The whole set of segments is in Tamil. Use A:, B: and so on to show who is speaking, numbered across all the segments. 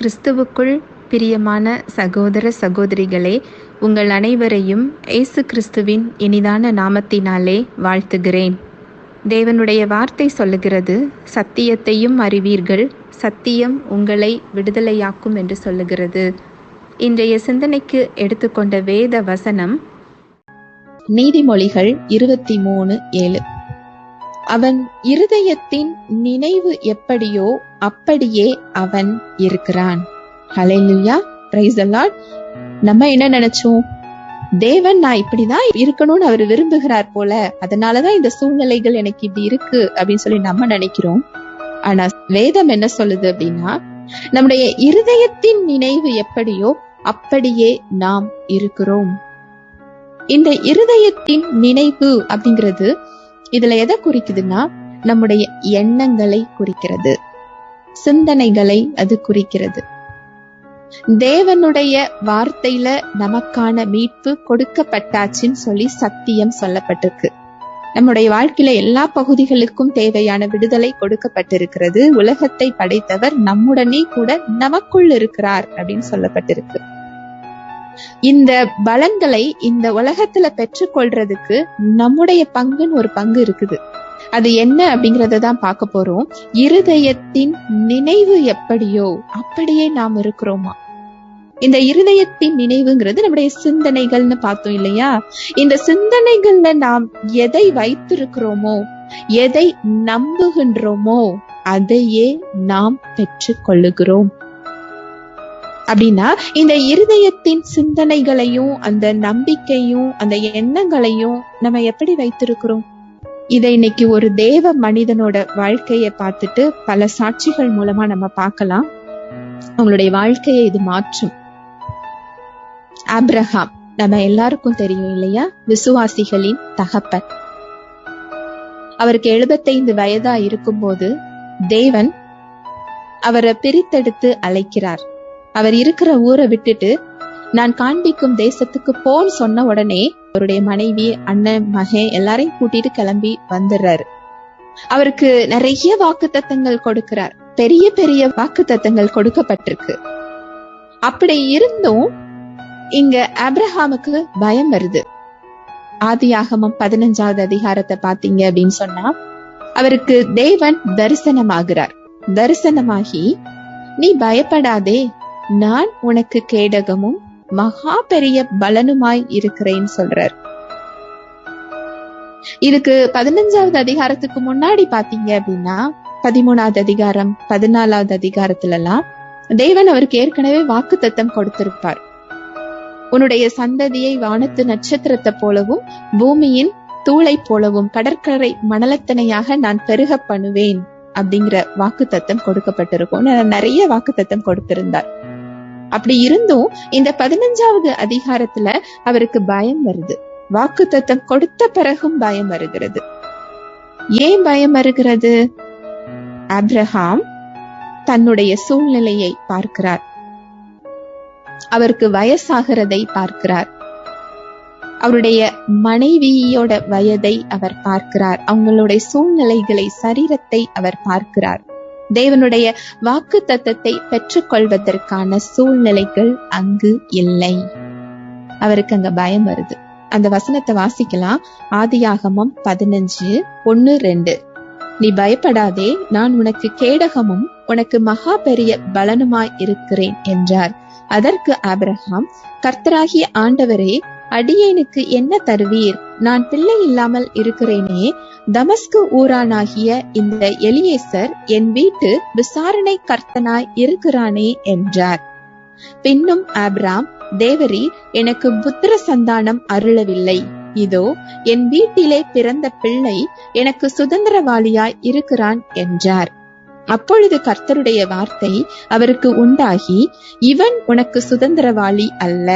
A: கிறிஸ்துவுக்குள் பிரியமான சகோதர சகோதரிகளே உங்கள் அனைவரையும் இயேசு கிறிஸ்துவின் இனிதான நாமத்தினாலே வாழ்த்துகிறேன். தேவனுடைய வார்த்தை சொல்லுகிறது சத்தியத்தையும் அறிவீர்கள் சத்தியம் உங்களை விடுதலையாக்கும் என்று சொல்லுகிறது. இன்றைய சிந்தனைக்கு எடுத்துக்கொண்ட வேத வசனம்
B: நீதிமொழிகள் இருபத்தி மூணு ஏழு. அவன் இருதயத்தின் நினைவு எப்படியோ அப்படியே அவன் இருக்கிறான். ஹalleluya பிரைஸ் அல்லாட் நம்ம என்ன நினைச்சோம்? தேவன் நான் இப்படிதான் இருக்கணும்னு அவர் விரும்புகிறார் போல அதனாலதான் இந்த சூழ்நிலைகள் எனக்கு இப்படி இருக்கு அப்படின்னு சொல்லி நம்ம நினைக்கிறோம். ஆனா வேதம் என்ன சொல்லுது அப்படின்னா நம்முடைய இருதயத்தின் நினைவு எப்படியோ அப்படியே நாம் இருக்கிறோம். இந்த இருதயத்தின் நினைவு அப்படிங்கிறது இதுல எதை குறிக்குதுன்னா நம்முடைய எண்ணங்களை குறிக்கிறது. சிந்தனைகளை அது குறிக்கிறது. தேவனுடைய வார்த்தையில நமக்கான மீட்பு கொடுக்கப்பட்டாச்சுன்னு சொல்லி சத்தியம் சொல்லப்பட்டிருக்கு. நம்முடைய வாழ்க்கையில எல்லா பகுதிகளுக்கும் தேவையான விடுதலை கொடுக்கப்பட்டிருக்கிறது. உலகத்தை படைத்தவர் நம்முடனே கூட நமக்குள் இருக்கிறார் அப்படின்னு சொல்லப்பட்டிருக்கு. இந்த பலன்களை இந்த உலகத்துல பெற்றுக்கொள்றதுக்கு நம்முடைய பங்குன்னு ஒரு பங்கு இருக்குது. அது என்ன அப்படிங்கறத தான் பார்க்க போறோம். இருதயத்தின் நினைவு எப்படியோ அப்படியே நாம் இருக்கிறோமா? இந்த இருதயத்தின் நினைவுங்கிறது நம்முடைய சிந்தனைகள்னு பார்த்தோம் இல்லையா? இந்த சிந்தனைகள்ல நாம் எதை வைத்திருக்கிறோமோ எதை நம்புகின்றோமோ அதையே நாம் பெற்றுக் கொள்ளுகிறோம் அப்படின்னா இந்த இருதயத்தின் சிந்தனைகளையும் அந்த நம்பிக்கையும் அந்த எண்ணங்களையும் நம்ம எப்படி வைத்திருக்கிறோம்? இதை இன்னைக்கு ஒரு தேவ மனிதனோட வாழ்க்கையை பார்த்துட்டு பல சாட்சிகள் மூலமா நம்ம பார்க்கலாம். அவங்களுடைய வாழ்க்கையை இது மாற்றும். ஆப்ரஹாம் நம்ம எல்லாருக்கும் தெரியும் இல்லையா? விசுவாசிகளின் தகப்பன். அவருக்கு எழுபத்தைந்து வயதா இருக்கும்போது தேவன் அவரை பிரித்தெடுத்து அழைக்கிறார். அவர் இருக்கிற ஊரை விட்டுட்டு நான் காண்பிக்கும் தேசத்துக்கு போன்னு சொன்ன உடனே அவருடைய மனைவி அண்ணன் மகன் எல்லாரையும் கூட்டிட்டு கிளம்பி வந்துடுறாரு. அவருக்கு நிறைய வாக்கு தத்தங்கள் கொடுக்கிறார். பெரிய பெரிய வாக்கு தத்தங்கள் கொடுக்கப்பட்டிருக்கு. அப்படி இருந்தும் இங்க அப்ரஹாமுக்கு பயம் வருது. ஆதியாகமம் பதினஞ்சாவது அதிகாரத்தை பாத்தீங்க அப்படின்னு சொன்னா அவருக்கு தேவன் தரிசனமாகிறார். தரிசனமாகி நீ பயப்படாதே நான் உனக்கு கேடகமும் மகா பெரிய பலனுமாய் இருக்கிறேன்னு சொல்றார். இதுக்கு பதினஞ்சாவது அதிகாரத்துக்கு முன்னாடி பாத்தீங்க அப்படின்னா பதிமூணாவது அதிகாரம் பதினாலாவது அதிகாரத்துல எல்லாம் தேவன் அவருக்கு ஏற்கனவே வாக்கு தத்தம் கொடுத்திருப்பார். உன்னுடைய சந்ததியை வானத்து நட்சத்திரத்தை போலவும் பூமியின் தூளை போலவும் கடற்கரை மணலத்தனையாக நான் பெருக பண்ணுவேன் அப்படிங்கிற வாக்கு தத்தம் கொடுக்கப்பட்டிருக்கும். நிறைய வாக்கு தத்தம் கொடுத்திருந்தார். அப்படி இருந்தும் இந்த பதினஞ்சாவது அதிகாரத்துல அவருக்கு பயம் வருது. வாக்கு தத்தம் கொடுத்த பிறகும் பயம் வருகிறது. ஏன் பயம் வருகிறது? அப்ரஹாம் தன்னுடைய சூழ்நிலையை பார்க்கிறார். அவருக்கு வயசாகிறதை பார்க்கிறார். அவருடைய மனைவியோட வயதை அவர் பார்க்கிறார். அவங்களுடைய சூழ்நிலைகளை சரீரத்தை அவர் பார்க்கிறார். தேவனுடைய வாக்கு தத்தத்தை பெற்றுக்கொள்வதற்கான சூழ்நிலைகள் அங்கு இல்லை. அவருக்கு அங்க பயம் வருது. அந்த வசனத்தை வாசிக்கலாம். ஆதியாகமம் பதினஞ்சு ஒன்னு ரெண்டு. நீ பயப்படாதே நான் உனக்கு கேடகமும் உனக்கு மகா பெரிய பலனுமாய் இருக்கிறேன் என்றார். அதற்கு ஆபிரகாம் கர்த்தராகிய ஆண்டவரே அடியேனுக்கு என்ன தருவீர்? நான் பிள்ளை இல்லாமல் இருக்கிறேனே தமஸ்கு ஊரானாகிய இந்த எலியேசர் என் வீட்டு விசாரணை கர்த்தனாய் இருக்கிறானே என்றார். பின்னும் ஆப்ராம் தேவரி எனக்கு புத்திர சந்தானம் அருளவில்லை. இதோ என் வீட்டிலே பிறந்த பிள்ளை எனக்கு சுதந்திரவாளியாய் இருக்கிறான் என்றார். அப்பொழுது கர்த்தருடைய வார்த்தை அவருக்கு உண்டாகி இவன் உனக்கு சுதந்திரவாளி அல்ல.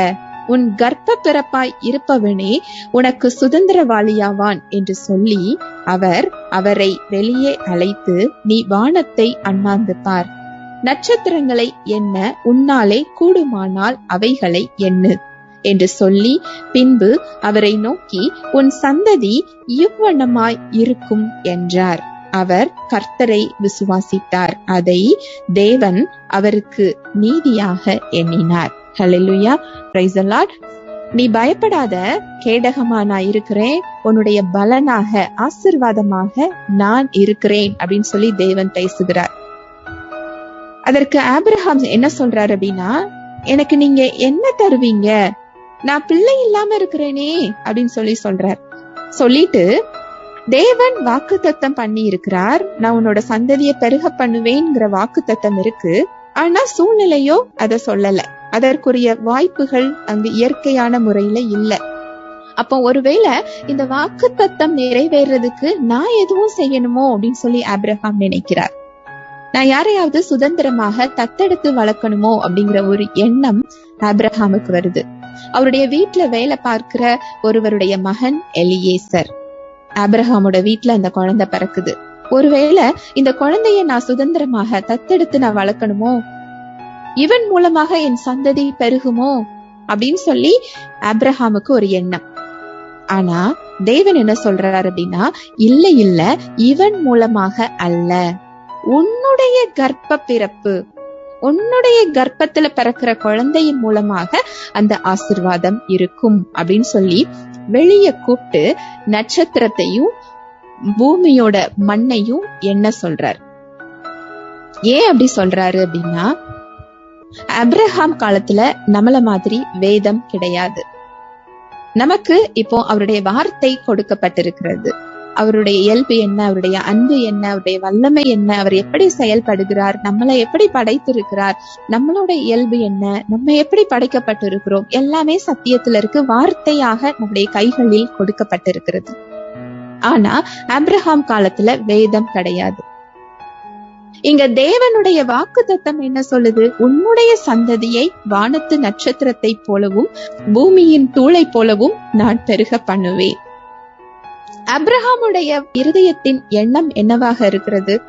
B: உன் கர்ப்ப பிறப்பாய் இருப்பவனே உனக்கு சுதந்திரவாளியாவான் என்று சொல்லி அவர் அவரை வெளியே அழைத்து நீ வானத்தை அண்ணாந்து பார் நட்சத்திரங்களை எண்ண உன்னாலே கூடுமானால் அவைகளை எண்ணு என்று சொல்லி பின்பு அவரை நோக்கி உன் சந்ததி இவ்வண்ணமாய் இருக்கும் என்றார். அவர் கர்த்தரை விசுவாசித்தார். அதை தேவன் அவருக்கு நீதியாக எண்ணினார். ஹலெலுயா பிரைஸ் the நீ பயப்படாத. கேடகமா நான் இருக்கிறேன். உன்னுடைய பலனாக ஆசிர்வாதமாக நான் இருக்கிறேன் அப்படின்னு சொல்லி தேவன் பேசுகிறார். அதற்கு ஆப்ரஹாம் என்ன சொல்றாரு அப்படின்னா எனக்கு நீங்க என்ன தருவீங்க? நான் பிள்ளை இல்லாம இருக்கிறேனே அப்படின்னு சொல்லி சொல்றார். சொல்லிட்டு தேவன் வாக்கு தத்தம் பண்ணி இருக்கிறார் நான் உன்னோட சந்ததியை பெருக பண்ணுவேங்கிற வாக்கு தத்தம் இருக்கு. ஆனா சூழ்நிலையோ அத சொல்லல. அதற்குரிய வாய்ப்புகள் அங்கு இயற்கையான முறையில இல்ல. அப்போ ஒருவேளை இந்த வாக்கு தத்தம் நிறைவேறதுக்கு நான் எதுவும் செய்யணுமோ அப்படின்னு சொல்லி ஆப்ரஹாம் நினைக்கிறார். நான் யாரையாவது சுதந்திரமாக தத்தெடுத்து வளர்க்கணுமோ அப்படிங்கிற ஒரு எண்ணம் ஆப்ரஹாமுக்கு வருது. அவருடைய வீட்டுல வேலை பார்க்கிற ஒருவருடைய மகன் எலியேசர். ஆப்ரஹாமோட வீட்டுல அந்த குழந்தை பிறக்குது. ஒருவேளை இந்த குழந்தைய நான் சுதந்திரமாக தத்தெடுத்து நான் வளர்க்கணுமோ இவன் மூலமாக என் சந்ததி பெருகுமோ? அப்படின்னு சொல்லி ஆப்ரஹாமுக்கு ஒரு எண்ணம். ஆனா தேவன் என்ன சொல்றாரு அப்படின்னா இல்ல இல்ல இவன் மூலமாக அல்ல. உன்னுடைய கர்ப்ப பிறப்பு உன்னுடைய கர்ப்பத்துல பிறக்கிற குழந்தையின் மூலமாக அந்த ஆசிர்வாதம் இருக்கும். அப்படின்னு சொல்லி வெளிய கூப்பிட்டு நட்சத்திரத்தையும் பூமியோட மண்ணையும் என்ன சொல்றார்? ஏன் அப்படி சொல்றாரு அப்படின்னா அப்ரஹாம் காலத்துல நம்மள மாதிரி வேதம் கிடையாது. நமக்கு இப்போ அவருடைய வார்த்தை கொடுக்கப்பட்டிருக்கிறது. அவருடைய இயல்பு என்ன அவருடைய அன்பு என்ன அவருடைய வல்லமை என்ன அவர் எப்படி செயல்படுகிறார் நம்மளை எப்படி படைத்திருக்கிறார் நம்மளோட இயல்பு என்ன நம்ம எப்படி படைக்கப்பட்டிருக்கிறோம் எல்லாமே சத்தியத்துல இருக்கு வார்த்தையாக நம்முடைய கைகளில் கொடுக்கப்பட்டிருக்கிறது. ஆனா அப்ரஹாம் காலத்துல வேதம் கிடையாது. இங்க தேவனுடைய வாக்கு தத்தம் என்ன சொல்லுது? உன்னுடைய சந்ததியை வானத்து நட்சத்திரத்தை போலவும் பூமியின் தூளை போலவும் நான் பெருக பண்ணுவேன். அப்ரஹாமுடைய இருதயத்தின் எண்ணம் என்னவாக இருக்கிறது?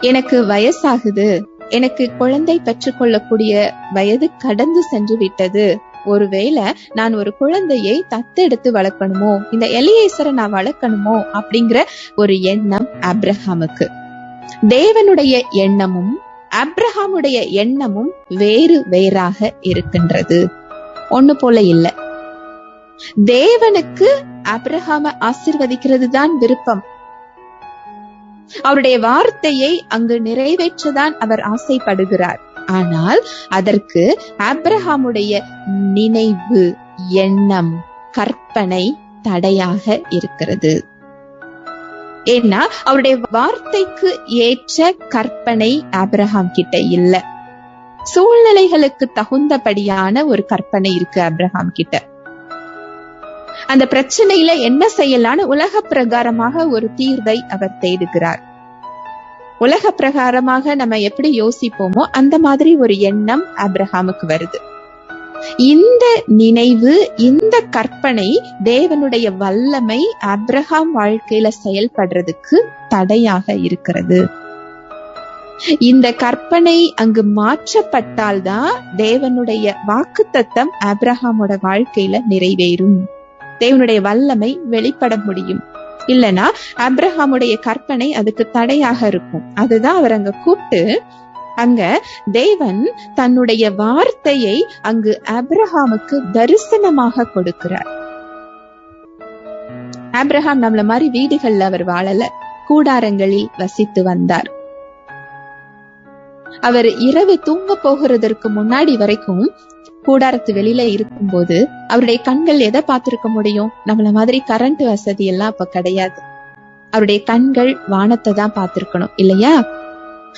B: எனக்கு வயசாகுது. எனக்கு குழந்தை பெற்றுக்கொள்ளக்கூடிய வயது கடந்து சென்று விட்டது. ஒருவேளை நான் ஒரு குழந்தையை தத்தெடுத்து வளர்க்கணுமோ? இந்த எலியேசரை நான் வளர்க்கணுமோ? அப்படிங்கிற ஒரு எண்ணம் அப்ரஹாமுக்கு. தேவனுடைய எண்ணமும் அப்ரஹாமுடைய எண்ணமும் வேறு வேறாக இருக்கின்றது. ஒண்ணு போல இல்ல. தேவனுக்கு அப்ரஹாம ஆசிர்வதிக்கிறது தான் விருப்பம். அவருடைய வார்த்தையை அங்கு நிறைவேற்றதான் அவர் ஆசைப்படுகிறார். ஆனால் அதற்கு அப்ரஹாமுடைய நினைவு எண்ணம் கற்பனை தடையாக இருக்கிறது. ஏன்னா அவருடைய வார்த்தைக்கு ஏற்ற கற்பனை ஆப்ரஹாம் கிட்ட இல்ல. சூழ்நிலைகளுக்கு தகுந்தபடியான ஒரு கற்பனை இருக்கு அப்ரஹாம் கிட்ட. அந்த பிரச்சனையில என்ன செய்யலான்னு உலக பிரகாரமாக ஒரு தீர்வை அவர் தேடுகிறார். உலக பிரகாரமாக நம்ம எப்படி யோசிப்போமோ அந்த மாதிரி ஒரு எண்ணம் அப்ரஹாமுக்கு வருது. இந்த நினைவு இந்த கற்பனை தேவனுடைய வல்லமை அப்ரஹாம் வாழ்க்கையில செயல்படுறதுக்கு தடையாக இருக்கிறது. இந்த கற்பனை அங்கு மாற்றப்பட்டால்தான் தேவனுடைய வாக்கு தத்தம் அப்ரஹாமோட வாழ்க்கையில நிறைவேறும். தேவனுடைய வல்லமை வெளிப்பட முடியும். இல்லனா அப்ரஹாமுடைய கற்பனை அதுக்கு தடையாக இருக்கும். அதுதான் அவர் அங்க கூப்பிட்டு அங்க தேவன் தன்னுடைய வார்த்தையை அங்கு அப்ரஹாமுக்கு தரிசனமாக கொடுக்கிறார். அப்ரஹாம் நம்மள மாதிரி வீடுகள்ல அவர் வாழல. கூடாரங்களில் வசித்து வந்தார். அவர் இரவு தூங்க போகிறதற்கு முன்னாடி வரைக்கும் கூடாரத்து வெளியில இருக்கும்போது அவருடைய கண்கள் எதை பார்த்திருக்க முடியும்? நம்மள மாதிரி கரண்ட் வசதி எல்லாம் அப்ப கிடையாது. அவருடைய கண்கள் வானத்தை தான் பார்த்திருக்கணும். இல்லையா?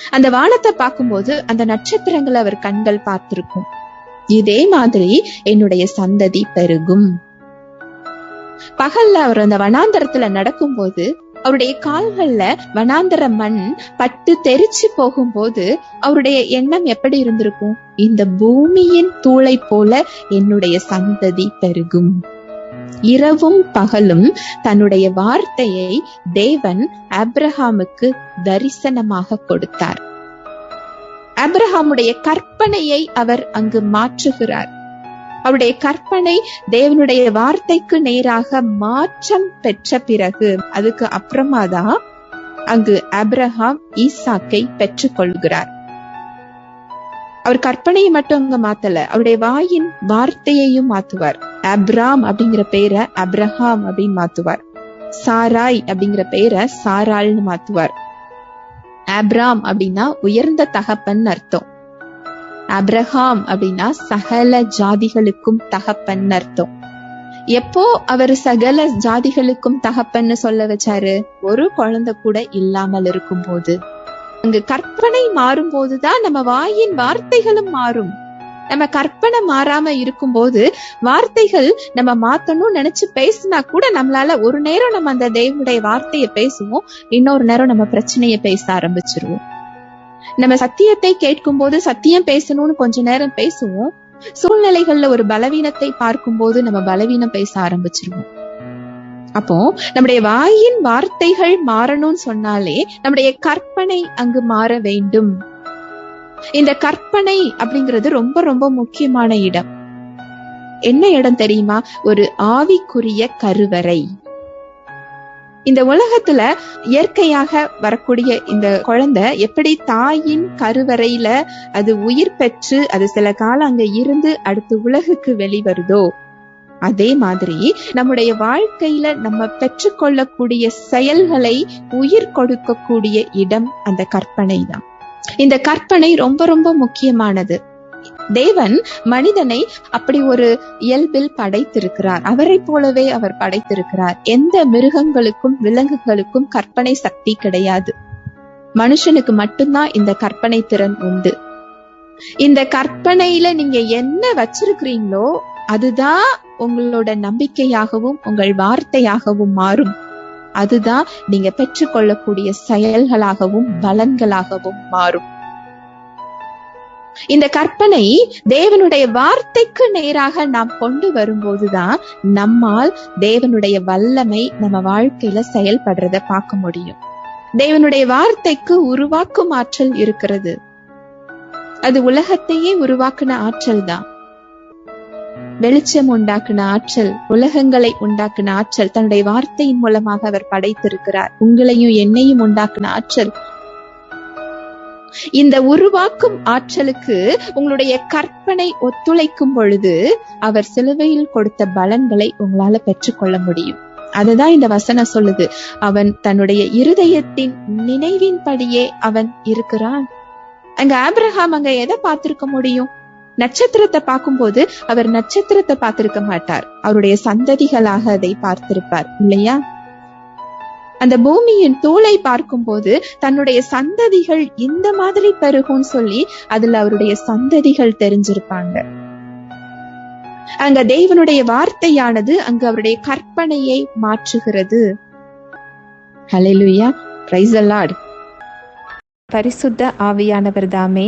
B: அந்த வானத்தை பார்க்கும்போது அந்த நட்சத்திரங்களை அவர் கண்கள் பார்த்திருக்கும். இதே மாதிரி என்னுடைய சந்ததி பெருகும். பகல்ல அவர் அந்த வனாந்தரத்துல நடக்கும்போது அவருடைய கால்கள்ல வனாந்தர மண் பட்டு தெரிச்சு போகும்போது அவருடைய எண்ணம் எப்படி இருந்திருக்கும்? இந்த பூமியின் தூளை போல என்னுடைய சந்ததி பெருகும். இரவும் பகலும் தன்னுடைய வார்த்தையை தேவன் அப்ரஹாமுக்கு தரிசனமாக கொடுத்தார். அப்ரஹாமுடைய கற்பனையை அவர் அங்கு மாற்றுகிறார். அவருடைய கற்பனை தேவனுடைய வார்த்தைக்கு நேராக மாற்றம் பெற்ற பிறகு அதுக்கு அப்புறமா தான் அங்கு அப்ரஹாம் ஈசாக்கை பெற்றுக்கொள்கிறார். அவர் கற்பனையை மட்டும் அங்க மாத்தல அவருடைய வாயின் வார்த்தையையும் மாத்துவார். அப்ராம் அப்படிங்கிற பெயரை அப்ரஹாம் அப்படின்னு மாத்துவார். சாராய் அப்படிங்கிற பெயரை சாரால்னு மாத்துவார். அப்ராம் அப்படின்னா உயர்ந்த தகப்பன் அர்த்தம். அப்ரஹாம் அப்படின்னா சகல ஜாதிகளுக்கும் தகப்பன் அர்த்தம். எப்போ அவர் சகல ஜாதிகளுக்கும் தகப்பன்னு சொல்ல வச்சாரு? ஒரு குழந்தை கூட இல்லாமல் இருக்கும் போது அங்கு கற்பனை மாறும் போதுதான் நம்ம வாயின் வார்த்தைகளும் மாறும். நம்ம கற்பனை மாறாம இருக்கும்போது வார்த்தைகள் நம்ம மாத்தணும்னு நினைச்சு பேசினா கூட நம்மளால ஒரு நேரம் நம்ம அந்த தேவனுடைய வார்த்தையை பேசுவோம். இன்னொரு நேரம் நம்ம பிரச்சனையை பேச ஆரம்பிச்சிருவோம். நம்ம சத்தியத்தை கேட்கும் போது சத்தியம் பேசணும்னு கொஞ்ச நேரம் பேசுவோம். சூழ்நிலைகள்ல ஒரு பலவீனத்தை பார்க்கும்போது நம்ம பலவீனம் பேச ஆரம்பிச்சிருவோம். அப்போ நம்முடைய வாயின் வார்த்தைகள் மாறணும்னு சொன்னாலே நம்முடைய கற்பனை அங்கு மாற வேண்டும். இந்த கற்பனை அப்படிங்கிறது ரொம்ப ரொம்ப முக்கியமான இடம். என்ன இடம் தெரியுமா? ஒரு ஆவிக்குரிய கருவறை. இந்த உலகத்துல இயற்கையாக வரக்கூடிய இந்த குழந்தை எப்படி தாயின் கருவறையில அது உயிர் பெற்று அது சில காலம் அங்க இருந்து அடுத்து உலகுக்கு வெளிவருதோ அதே மாதிரி நம்முடைய வாழ்க்கையில நம்ம பெற்றுக்கொள்ளக்கூடிய செயல்களை உயிர் கொடுக்கக்கூடிய இடம் அந்த கற்பனை தான் இந்த கற்பனை ரொம்ப ரொம்ப முக்கியமானது. தேவன் மனிதனை அப்படி ஒரு இயல்பில் படைத்திருக்கிறார். அவரை போலவே அவர் படைத்திருக்கிறார். எந்த மிருகங்களுக்கும் விலங்குகளுக்கும் கற்பனை சக்தி கிடையாது. மனுஷனுக்கு மட்டும்தான் இந்த கற்பனை திறன் உண்டு. இந்த கற்பனையில நீங்க என்ன வச்சிருக்கிறீங்களோ அதுதான் உங்களோட நம்பிக்கையாகவும் உங்கள் வார்த்தையாகவும் மாறும். அதுதான் நீங்க பெற்றுக்கொள்ளக்கூடிய செயல்களாகவும் பலன்களாகவும் மாறும். இந்த கற்பனை தேவனுடைய வார்த்தைக்கு நேராக நாம் கொண்டு வரும்போதுதான் நம்மால் தேவனுடைய வல்லமை நம்ம வாழ்க்கையில செயல்படுறத பார்க்க முடியும். தேவனுடைய வார்த்தைக்கு உருவாக்கும் ஆற்றல் இருக்கிறது. அது உலகத்தையே உருவாக்குன ஆற்றல் தான் வெளிச்சம் உண்டாக்குன ஆற்றல் உலகங்களை உண்டாக்குன ஆற்றல் தன்னுடைய வார்த்தையின் மூலமாக அவர் படைத்திருக்கிறார். உங்களையும் என்னையும் உண்டாக்குன ஆற்றல். இந்த உருவாக்கும் ஆற்றலுக்கு உங்களுடைய கற்பனை ஒத்துழைக்கும் பொழுது அவர் சிலுவையில் கொடுத்த பலன்களை உங்களால பெற்றுக்கொள்ள முடியும். அதுதான் இந்த வசனம் சொல்லுது. அவன் தன்னுடைய இருதயத்தின் நினைவின்படியே அவன் இருக்கிறான். அங்க ஆப்ரஹாம் அங்க எதை பார்த்திருக்க முடியும்? நட்சத்திரத்தை பார்க்கும்போது அவர் நட்சத்திரத்தை பார்த்திருக்க மாட்டார். அவருடைய சந்ததிகளாக அதை பார்த்திருப்பார் இல்லையா? அந்த பூமியின் தூளை பார்க்கும்போது தன்னுடைய சந்ததிகள் இந்த மாதிரி பெருகும் சொல்லி அதுல அவருடைய சந்ததிகள் தெரிஞ்சிருப்பாங்க. அங்க தேவனுடைய வார்த்தையானது அங்கு அவருடைய கற்பனையை மாற்றுகிறது. ஹalleluya பிரைஸ்
A: பரிசுத்த ஆவியானவர் தாமே